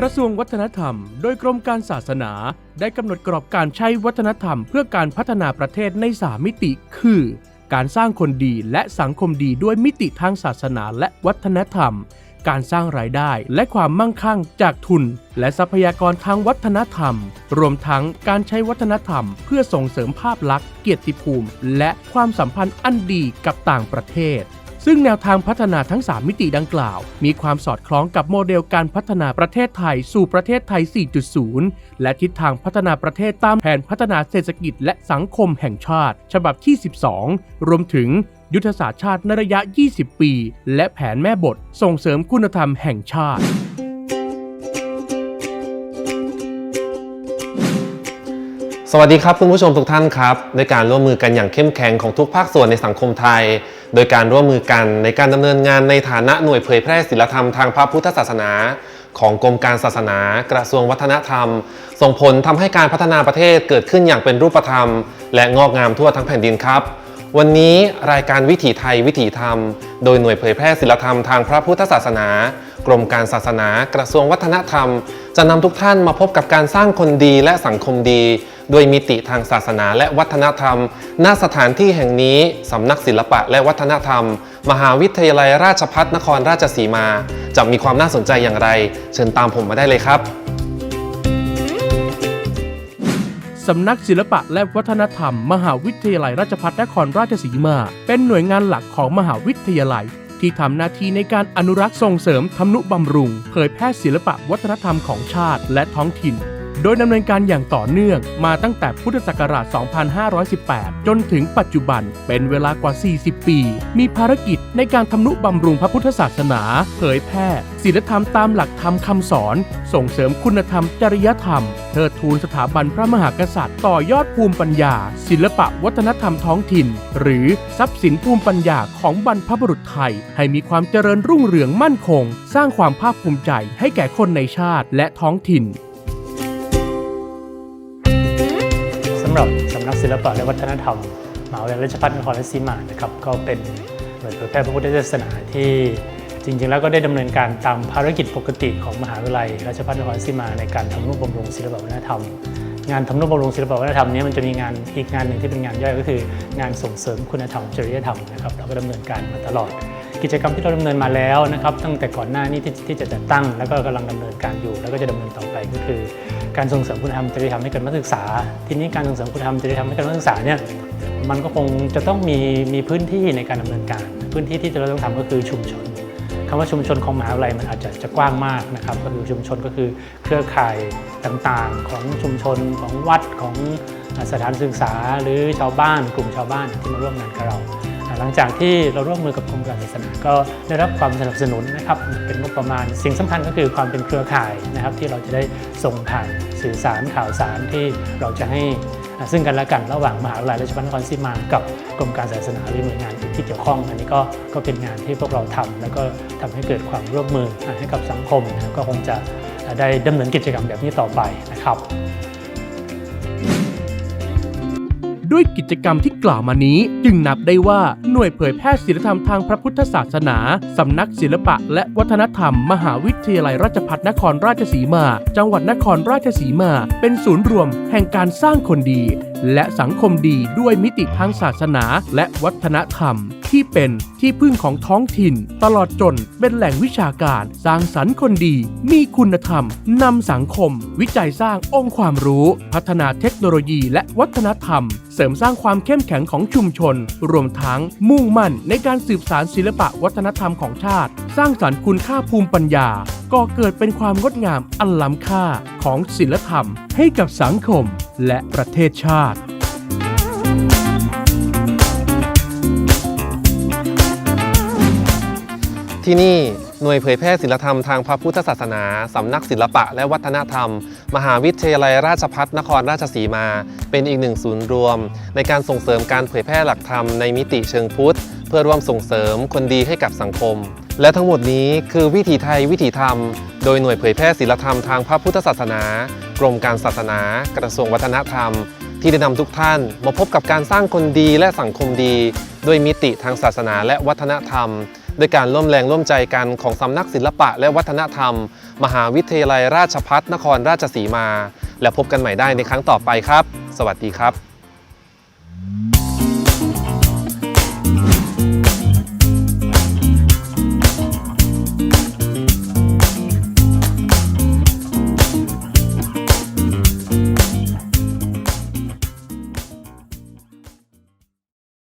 กระทรวงวัฒนธรรม โดยกรมการศาสนา ได้กำหนดกรอบการใช้วัฒนธรรม เพื่อการพัฒนาประเทศในสามมิติ คือ การสร้างคนดีและสังคมดีด้วยมิติทางศาสนาและวัฒนธรรม การสร้างรายได้และความมั่งคั่งจากทุน และทรัพยากรทางวัฒนธรรม รวมทั้งการใช้วัฒนธรรม เพื่อส่งเสริมภาพลักษณ์เกียรติภูมิ และความสัมพันธ์อันดีกับต่างประเทศ ซึ่งแนวทางพัฒนาทั้ง 3 มิติดังกล่าว มีความสอดคล้องกับโมเดลการพัฒนาประเทศไทยสู่ประเทศไทย 4.0 และทิศทางพัฒนาประเทศตามแผนพัฒนาเศรษฐกิจและสังคมแห่งชาติ ฉบับที่ 12 รวมถึงยุทธศาสตร์ชาติในระยะ 20 ปี และแผนแม่บทส่งเสริมคุณธรรมแห่งชาติ สวัสดีครับคุณผู้ชมทุกท่านครับด้วยการร่วมมือกันอย่างเข้มแข็งของทุกภาคส่วนในสังคมไทย โดยการร่วมมือกันในการดำเนินงานในฐานะหน่วยเผยแพร่ศิลธรรมทางพระพุทธศาสนา ของกรมการศาสนา กระทรวงวัฒนธรรม ส่งผลทำให้การพัฒนาประเทศเกิดขึ้นอย่างเป็นรูปธรรม และงอกงามทั่วทั้งแผ่นดินครับ วันนี้รายการวิถีไทยวิถีธรรม โดยหน่วยเผยแพร่ศิลธรรมทางพระพุทธศาสนา กรมการศาสนา กระทรวงวัฒนธรรม จะนำทุกท่านมาพบกับการสร้างคนดีและสังคมดี ด้วยมิติทางศาสนาและวัฒนธรรม ณ สถานที่แห่งนี้สำนักศิลปะและวัฒนธรรม มหาวิทยาลัยราชภัฏนครราชสีมา จะมีความน่าสนใจอย่างไร เชิญตามผมมาได้เลยครับสำนักศิลปะและวัฒนธรรม มหาวิทยาลัยราชภัฏนครราชสีมา เป็นหน่วยงานหลักของมหาวิทยาลัย ที่ทำหน้าที่ในการอนุรักษ์ส่งเสริมทำนุบำรุง เผยแพร่ศิลปะวัฒนธรรมของชาติและท้องถิ่น ดยดำเนินการอย่างต่อเนื่องมาตั้งแต่พุทธศักราช 2518 จนถึงปัจจุบันเป็นเวลากว่า 40 ปี มีภารกิจในการทำนุบำรุงพระพุทธศาสนา เผยแพร่ศีลธรรมตามหลักธรรมคำสอน ส่งเสริมคุณธรรมจริยธรรม เทิดทูนสถาบันพระมหากษัตริย์ ต่อยอดภูมิปัญญา ศิลปะวัฒนธรรมท้องถิ่น หรือทรัพย์สินภูมิปัญญาของบรรพบุรุษไทย ให้มีความเจริญรุ่งเรืองมั่นคง สร้างความภาคภูมิใจให้แก่คนในชาติและท้องถิ่น หรับสำนักศิลปะและวัฒนธรรมมหาวิทยาลัยราชภัฏนครราชสีมานะครับก็เป็นหน่วยเผยแพร่พระพุทธศาสนาที่จริงๆ แล้วก็ได้ดำเนินการตามภารกิจปกติของมหาวิทยาลัยราชภัฏนครราชสีมาในการทำนุบำรุงศิลปะวัฒนธรรม งานทำนุบำรุงศิลปะวัฒนธรรมนี้มันจะมีงานอีกงานหนึ่งที่เป็นงานย่อยก็คือ งานส่งเสริมคุณธรรมจริยธรรมนะครับเราก็ดำเนินการมาตลอด กิจกรรมที่เราดำเนินมาแล้วนะครับตั้งแต่ก่อนหน้านี้ที่ทจะจัดตั้ง แล้วก็กำลังดำเนินการอยู่ แล้วก็จะดำเนินต่อไปก็คือ การส่งเสริมคุณธรรมจริยธรรมให้กับนักศึกษา ทีนี้การส่งเสริมคุณธรรมจริยธรรมให้กับนักศึกษาเนี่ยมันก็คงจะต้องมีมีพื้นที่ในการดำเนินการ พื้นที่ที่เราต้องทำก็คือชุมชนคำว่าชุมชนของมหาวิทยาลัยมันอาจจะจะกว้างมากนะครับก็คือชุมชนก็คือเครือข่ายต่างๆ ของชุมชนของวัดของสถานศึกษา หรือชาวบ้าน กลุ่มชาวบ้านที่มาร่วมงานกับเรา หลังจากที่เราร่วมมือกับกรมการศาสนาก็ได้รับความสนับสนุนนะครับเป็นงบประมาณ สิ่งสำคัญก็คือความเป็นเครือข่ายนะครับ ที่เราจะได้ส่งผ่านสื่อสารข่าวสารที่เราจะให้ซึ่งกันและกันระหว่างมหาวิทยาลัยราชภัฏนครศรีมากับกรมการศาสนาหรือหน่วยงานอื่นที่เกี่ยวข้อง อันนี้ก็ก็เป็นงานที่พวกเราทำแล้วก็ทำให้เกิดความร่วมมือให้กับสังคมนะก็คงจะได้ดำเนินกิจกรรมแบบนี้ต่อไปนะครับ ด้วยกิจกรรมที่กล่าวมานี้ จึงนับได้ว่าหน่วยเผยแพร่ศิลธรรมทางพระพุทธศาสนาสำนักศิลปะ และวัฒนธรรม มหาวิทยาลัยราชภัฏนครราชสีมา จังหวัดนครราชสีมา เป็นศูนย์รวมแห่งการสร้างคนดี และสังคมดีด้วยมิติทางศาสนาและวัฒนธรรม ที่เป็นที่พึ่งของท้องถิ่น ตลอดจนเป็นแหล่งวิชาการ สร้างสรรค์คนดี มีคุณธรรมนำสังคม วิจัยสร้างองค์ความรู้ พัฒนาเทคโนโลยีและวัฒนธรรม เสริมสร้างความเข้มแข็งของชุมชน รวมทั้งมุ่งมั่นในการสืบสารศิลปะวัฒนธรรมของชาติ สร้างสรรค์คุณค่าภูมิปัญญาก่อเกิดเป็นความงดงามอันล้ำค่าของศิลธรรม ให้กับสังคมและประเทศชาติ ที่นี่หน่วยเผยแพร่ศิลธรรมทางพระพุทธศาสนา สำนักศิลปะและวัฒนธรรม มหาวิทยาลัยราชภัฏนครราชสีมา เป็นอีกหนึ่งศูนย์รวม ในการส่งเสริมการเผยแพร่หลักธรรมในมิติเชิงพุทธ เพื่อร่วมส่งเสริมคนดีให้กับสังคม และทั้งหมดนี้คือวิถีไทยวิถีธรรม โดยหน่วยเผยแพร่ศิลธรรมทางพระพุทธศาสนา กรมการศาสนา กระทรวงวัฒนธรรม ที่ได้นำทุกท่านมาพบกับการสร้างคนดีและสังคมดี ด้วยมิติทางศาสนาและวัฒนธรรม ด้วยการร่วมแรงร่วมใจกันของสำนักศิลปะและวัฒนธรรม มหาวิทยาลัยราชพัฒนครราชสีมา และพบกันใหม่ได้ในครั้งต่อไปครับ สวัสดีครับ